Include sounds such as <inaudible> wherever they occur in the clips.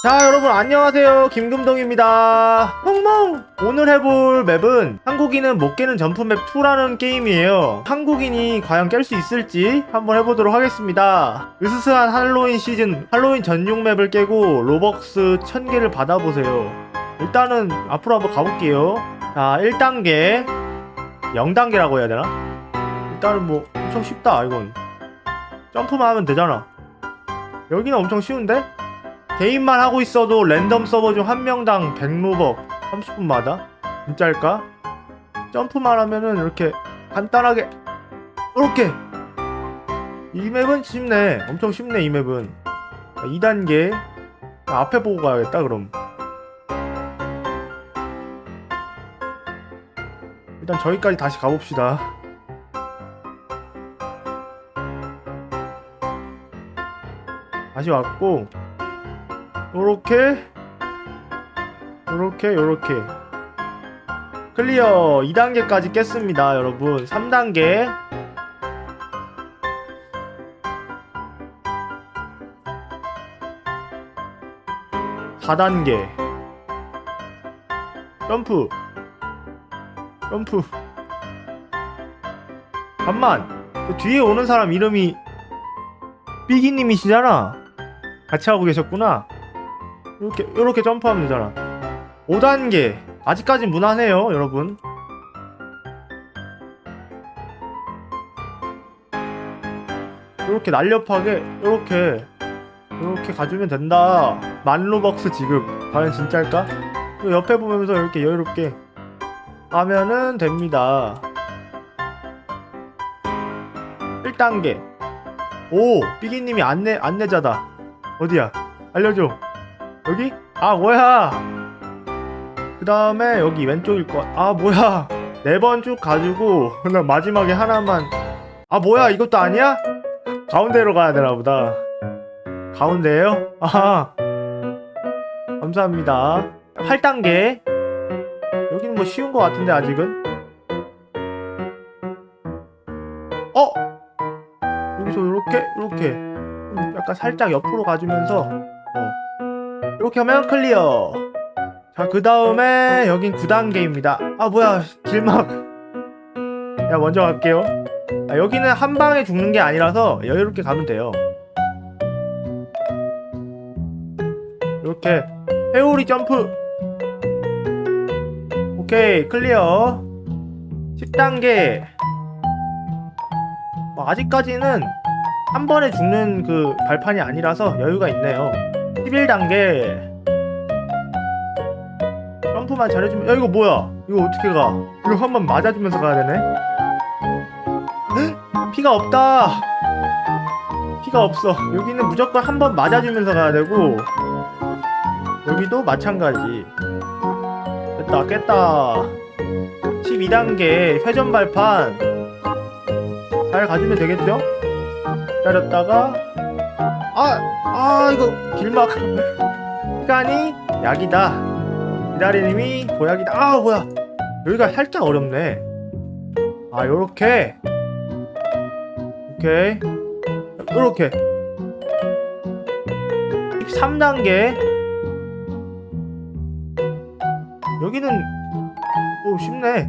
자 여러분 안녕하세요. 김금동입니다. 멍멍! 오늘 해볼 맵은 한국인은 못 깨는 점프 맵 2라는 게임이에요. 한국인이 과연 깰 수 있을지 한번 해보도록 하겠습니다. 으스스한 할로윈 시즌 할로윈 전용 맵을 깨고 로벅스 1000개를 받아보세요. 일단은 앞으로 한번 가볼게요. 자 1단계. 0단계라고 해야 되나? 일단은 뭐 엄청 쉽다 이건. 점프만 하면 되잖아. 여기는 엄청 쉬운데? 개인만 하고 있어도 랜덤 서버 중 한 명당 100로벅 30분마다? 진짜일까? 점프만 하면은 이렇게 간단하게 이렇게. 이 맵은 쉽네. 엄청 쉽네 이 맵은. 2단계. 앞에 보고 가야겠다 그럼. 일단 저기까지 다시 가봅시다. 다시 왔고 요렇게 요렇게 요렇게. 클리어. 2단계까지 깼습니다 여러분. 3단계. 사단계. 점프. 점프. 잠만. 그 뒤에 오는 사람 이름이 삐기님이시잖아. 같이 하고 계셨구나 이렇게 이렇게 점프하면 되잖아. 5단계. 아직까진 무난해요 여러분. 이렇게 날렵하게 이렇게 이렇게 가주면 된다. 만로벅스 지급 과연 진짜일까? 또 옆에 보면서 이렇게 여유롭게 하면은 됩니다. 1단계. 오! 삐기님이 안내 안내자다. 어디야? 알려줘 여기? 아 뭐야? 그 다음에 여기 왼쪽일 것아 뭐야? 네 번 쭉 가지고 <laughs> 그냥 마지막에 하나만. 아 뭐야? 이것도 아니야? 가운데로 가야 되나 보다. 가운데에요? 아하. 감사합니다. 8단계. 여기는 뭐 쉬운 것 같은데 아직은? 어? 여기서 이렇게? 이렇게. 좀 약간 살짝 옆으로 가주면서. 어. 이렇게 하면 클리어. 자 그 다음에 여긴 9단계입니다. 아 뭐야 길막. 야 먼저 갈게요. 아, 여기는 한 방에 죽는 게 아니라서 여유롭게 가면 돼요. 이렇게. 회오리 점프. 오케이 클리어. 10단계. 뭐 아직까지는 한 번에 죽는 그 발판이 아니라서 여유가 있네요 11단계. 점프만 잘해주면 야 이거 뭐야? 이거 어떻게 가? 이거 한 번 맞아주면서 가야 되네? 헉? 피가 없다. 피가 없어. 여기는 무조건 한 번 맞아주면서 가야 되고 여기도 마찬가지. 됐다 깼다. 12단계 회전 발판. 잘 가주면 되겠죠? 기다렸다가 아! 아 이거 길막. 시간이 약이다. 기다리님이 보약이다. 아 뭐야. 여기가 살짝 어렵네. 아 요렇게. 오케이 요렇게. 13단계. 여기는 오 쉽네.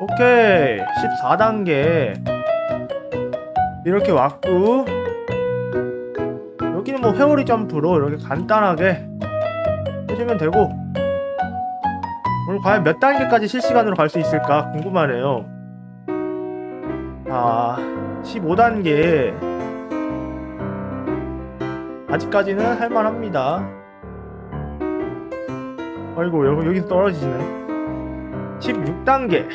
오케이. 14단계. 이렇게 왔고 뭐 회오리 점프로 이렇게 간단하게 해주면 되고 오늘 과연 몇 단계까지 실시간으로 갈 수 있을까 궁금하네요. 자 15단계. 아직까지는 할만합니다. 아이고 여기 여기 떨어지시네. 16단계.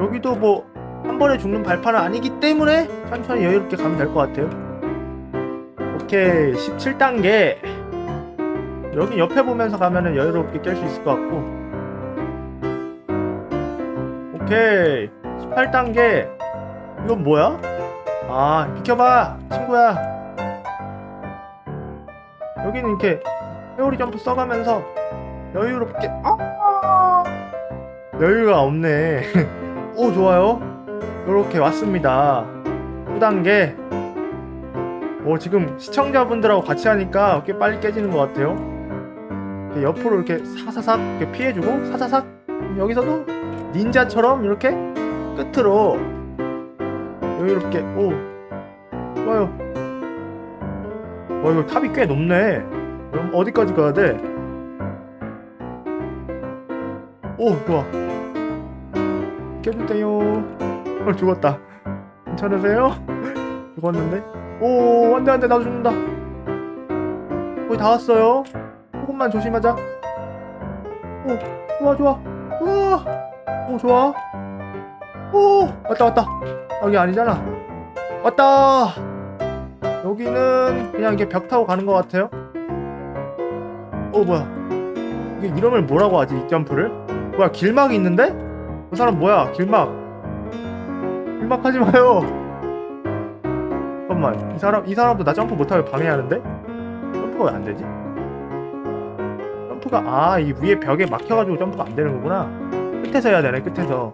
여기도 뭐 한 번에 죽는 발판은 아니기 때문에 천천히 여유롭게 가면 될 것 같아요 오케이 17단계 여기 옆에 보면서 가면은 여유롭게 깰 수 있을 것 같고. 오케이. 18단계. 이건 뭐야? 아 비켜봐 친구야. 여기는 이렇게 회오리 점프 써가면서 여유롭게 아! 여유가 없네. <laughs> 오 좋아요. 요렇게 왔습니다. 9단계 오 지금 시청자분들하고 같이 하니까 꽤 빨리 깨지는 것 같아요. 옆으로 이렇게 사사삭 이렇게 피해주고 사사삭! 여기서도 닌자처럼 이렇게 끝으로 여유롭게 오! 좋아요. 와 이거 탑이 꽤 높네. 그럼 어디까지 가야 돼? 오 좋아. 깨주세요. 어 죽었다. 괜찮으세요? <laughs> 죽었는데 오 안돼 안돼 나도 죽는다. 거의 다 왔어요. 조금만 조심하자. 오 좋아 좋아. 좋아 오 좋아. 오 왔다 왔다. 여기 아니잖아. 왔다. 여기는 그냥 이게 벽 타고 가는 것 같아요. 어 뭐야. 이게 이름을 뭐라고 하지 이 점프를? 뭐야 길막이 있는데? 그 사람 뭐야 길막? 길막 하지 마요 잠깐만 이 사람 이 사람도 나 점프 못하게 방해하는데? 점프가 왜 안 되지? 점프가 아 이 위에 벽에 막혀가지고 점프가 안 되는 거구나. 끝에서 해야 되네 끝에서.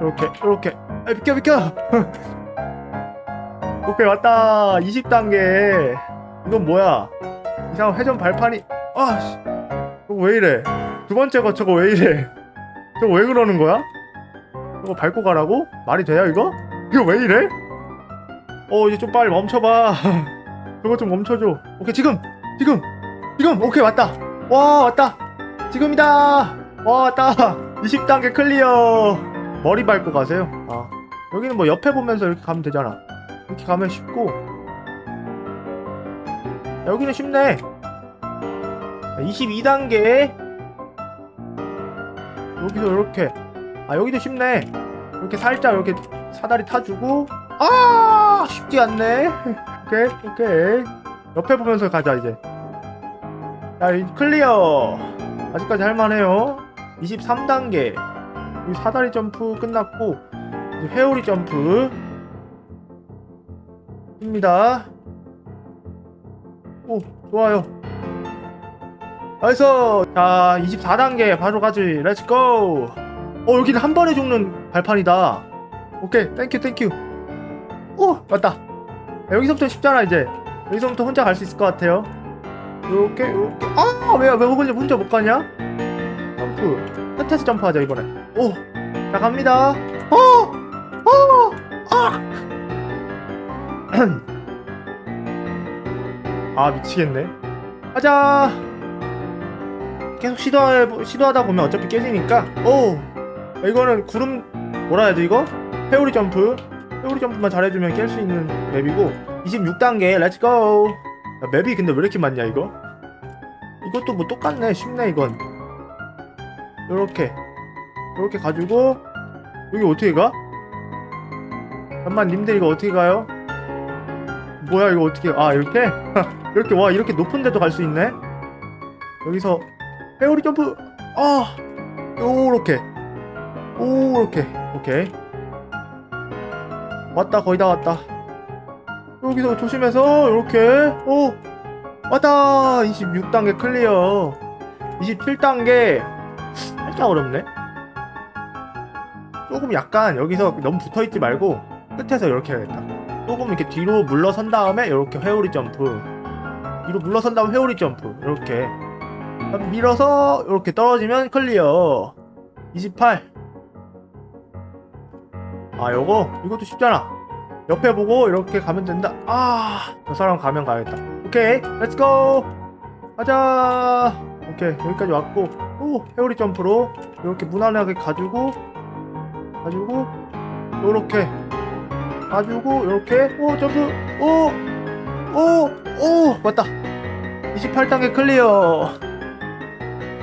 이렇게 이렇게. 아 비켜 비켜! <laughs> 오케이 왔다. 20단계. 이건 뭐야? 이상한 회전 발판이 아씨. 왜 이래? 두 번째 거 저거 왜 이래? 저거 왜 그러는 거야? 저거 밟고 가라고? 말이 돼요 이거 이거 왜 이래? 어 이제 좀 빨리 멈춰봐. <laughs> 저거 좀 멈춰줘. 오케이 지금 지금 지금. 오케이 왔다. 와 왔다. 지금이다. 와 왔다. <laughs> 20단계 클리어. 머리 밟고 가세요. 아 여기는 뭐 옆에 보면서 이렇게 가면 되잖아. 이렇게 가면 쉽고. 여기는 쉽네. 22단계. 여기서 이렇게. 아 여기도 쉽네 이렇게 살짝 이렇게 사다리 타주고. 아! 쉽지 않네. 오케이 오케이. 옆에 보면서 가자 이제. 야이 클리어. 아직까지 할만해요. 23단계. 이 사다리 점프 끝났고 이제 회오리 점프. 입니다. 오 좋아요. 나이스! 자 24단계 바로 가지. 렛츠고 어 여기는 한 번에 죽는 발판이다. 오케이 땡큐 땡큐 오 맞다. 야, 여기서부터 쉽잖아 이제. 여기서부터 혼자 갈 수 있을 것 같아요. 요렇게 요렇게 아왜 왜 혼자 혼자 못 가냐? 점프. 끝에서 점프하자 이번에. 오 자 갑니다. 어 어 아! <clears throat> 아 미치겠네. 가자. 계속 시도해 시도하다 보면 어차피 깨지니까. 오 이거는 구름 뭐라 해야 돼 이거? 회오리 점프. 회오리 점프만 잘해주면 깰 수 있는 맵이고 26단계 렛츠고 야, 맵이 근데 왜 이렇게 많냐 이거? 이것도 뭐 똑같네 쉽네 이건. 요렇게. 요렇게 가지고 여기 어떻게 가? 잠만 님들 이거 어떻게 가요? 뭐야 이거 어떻게 아 이렇게? <laughs> 이렇게 와 이렇게 높은 데도 갈 수 있네? 여기서 회오리 점프! 아! 요렇게. 오렇게 오케이. 왔다 거의 다 왔다. 여기서 조심해서 이렇게. 오! 왔다! 26단계 클리어. 27단계. 살짝 어렵네. 조금 약간 여기서 너무 붙어있지 말고 끝에서 이렇게 해야겠다. 조금 이렇게 뒤로 물러선 다음에 이렇게 회오리 점프. 뒤로 물러선 다음 회오리 점프. 이렇게. 밀어서 이렇게 떨어지면 클리어. 28 아 요거? 이것도 쉽잖아. 옆에 보고 이렇게 가면 된다. 아저 사람 가면 가야겠다. 오케이 렛츠고 가자. 오케이 여기까지 왔고. 오 회오리 점프로 이렇게 무난하게 가지고 가지고 요렇게. 가지고 요렇게. 오 점프. 오오오 맞다. 28단계 클리어.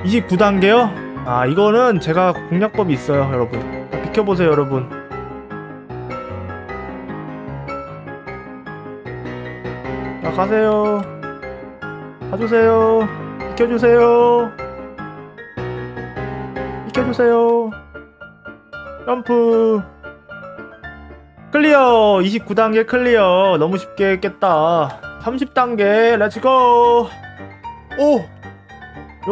29단계요? 아 이거는 제가 공략법이 있어요 여러분. 자, 비켜보세요 여러분 자 가세요. 가주세요. 비켜주세요. 비켜주세요. 점프. 클리어. 29단계 클리어. 너무 쉽게 했겠다 30단계 렛츠고 오!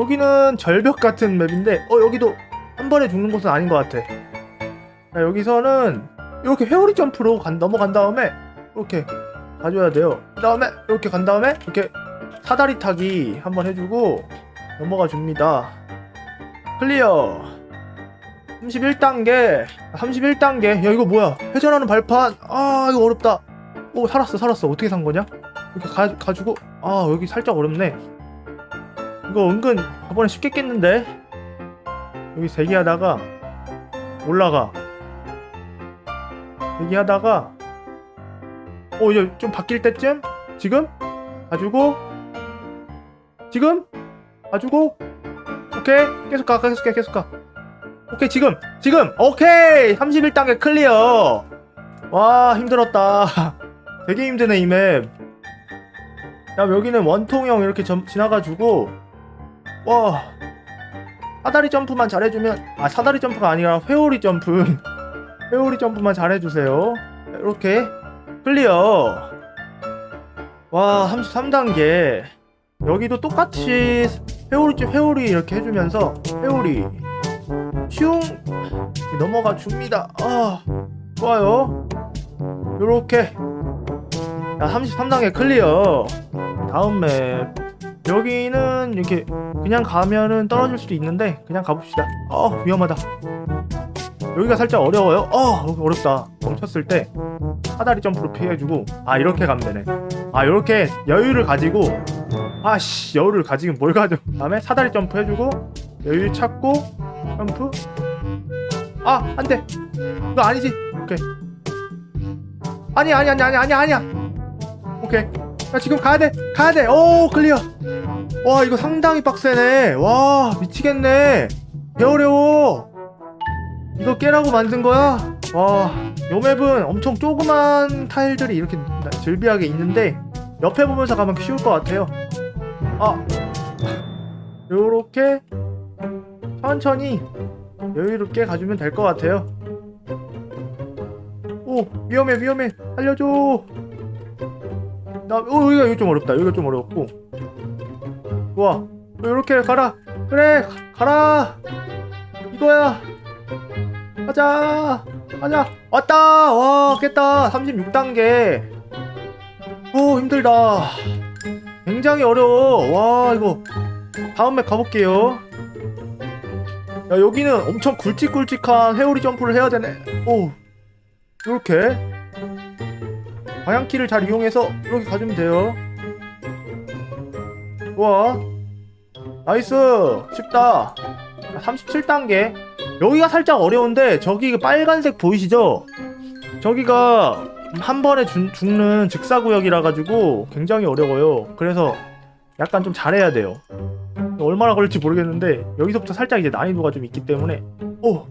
여기는 절벽 같은 맵인데 어 여기도 한 번에 죽는 곳은 아닌 것 같아. 자, 여기서는 이렇게 회오리 점프로 간, 넘어간 다음에 이렇게 가줘야 돼요. 그 다음에 이렇게 간 다음에 이렇게 사다리 타기 한번 해주고 넘어가 줍니다. 클리어. 31단계 31단계. 야 이거 뭐야? 회전하는 발판. 아 이거 어렵다. 오 살았어 살았어. 어떻게 산 거냐? 이렇게 가, 가지고 아 여기 살짝 어렵네. 이거 은근 저번에 쉽게 깼는데? 여기 대기하다가 올라가. 대기하다가 어 이제 좀 바뀔 때쯤? 지금? 가지고. 지금? 가지고. 오케이. 계속 가 계속 가 계속 가. 오케이 지금. 지금. 오케이. 31단계 클리어. 와 힘들었다. <laughs> 되게 힘드네 이 맵. 야 여기는 원통형 이렇게 점- 지나가지고. 와. 사다리 점프만 잘해주면 아 사다리 점프가 아니라 회오리 점프. <laughs> 회오리 점프만 잘해주세요. 이렇게 클리어 와 33단계. 여기도 똑같이 회오리 점 회오리 이렇게 해주면서 회오리. 슝 넘어가 줍니다. 아 좋아요. 요렇게. 야 33단계 클리어. 다음 맵. 여기는 이렇게 그냥 가면은 떨어질 수도 있는데 그냥 가봅시다. 어 위험하다. 여기가 살짝 어려워요. 어 어렵다. 멈췄을 때 사다리 점프로 피해주고 아 이렇게 가면 되네. 아 이렇게 여유를 가지고 아씨 여유를 가지고 뭘 가져. 다음에 사다리 점프 해주고 여유 찾고 점프. 아 안돼. 이거 아니지. 오케이. 아니 아니 아니 아니 아니 아니야. 오케이. 나 지금 가야 돼. 가야 돼오 클리어. 와 이거 상당히 빡세네. 와 미치겠네. 개 어려워. 이거 깨라고 만든 거야? 와 요 맵은 엄청 조그만 타일들이 이렇게 즐비하게 있는데 옆에 보면서 가면 쉬울 것 같아요. 아! 요렇게 천천히 여유롭게 가주면 될 것 같아요. 오! 위험해 위험해! 살려줘! 나 어, 여기가 이거 좀 어렵다. 여기가 좀 어렵고. 좋아. 이렇게 가라! 그래! 가- 가라! 이거야! 가자! 가자 왔다! 와 깼다. 36단계. 오 힘들다. 굉장히 어려워. 와 이거. 다음 맵 가볼게요. 야 여기는 엄청 굵직굵직한 회오리 점프를 해야 되네. 오 이렇게. 방향키를 잘 이용해서 이렇게 가주면 돼요. 좋아. 나이스. 쉽다. 37단계 여기가 살짝 어려운데 저기 그 빨간색 보이시죠? 저기가 한 번에 주- 죽는 직사구역이라 가지고 굉장히 어려워요. 그래서 약간 좀 잘해야 돼요. 얼마나 걸릴지 모르겠는데 여기서부터 살짝 이제 난이도가 좀 있기 때문에. 오!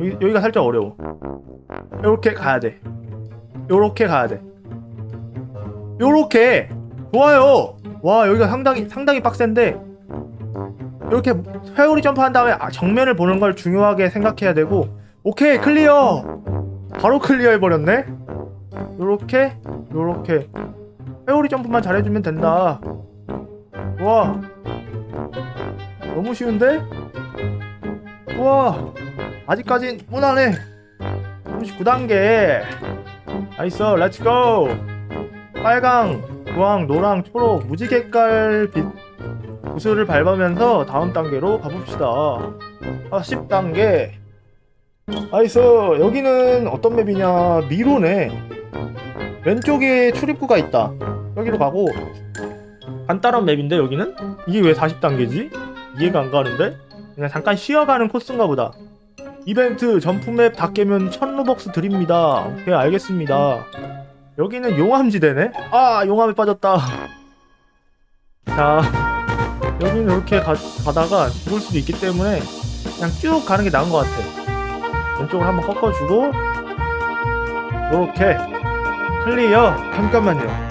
여기, 여기가 살짝 어려워. 요렇게 가야 돼. 요렇게 가야 돼. 요렇게! 좋아요! 와 여기가 상당히 상당히 빡센데 이렇게 회오리 점프한 다음에 아, 정면을 보는 걸 중요하게 생각해야 되고 오케이 클리어! 바로 클리어 해버렸네? 요렇게 요렇게. 회오리 점프만 잘해주면 된다. 와. 너무 쉬운데? 우와. 아직까진 무난해. 39단계. 나이스 렛츠고. 빨강 주황 노랑 초록 무지갯깔 빛 구슬을 밟으면서 다음 단계로 가봅시다. 아 10단계. 나이스 여기는 어떤 맵이냐? 미로네. 왼쪽에 출입구가 있다. 여기로 가고. 간단한 맵인데 여기는? 이게 왜 40단계지? 이해가 안 가는데? 그냥 잠깐 쉬어가는 코스인가 보다. 이벤트 점프맵 다 깨면 1000로벅스 드립니다. 오케이 알겠습니다. 여기는 용암지대네? 아 용암에 빠졌다. <laughs> 자 여기는 이렇게 가, 가다가 죽을 수도 있기 때문에 그냥 쭉 가는 게 나은 것 같아 왼쪽을 한번 꺾어주고 이렇게. 클리어. 잠깐만요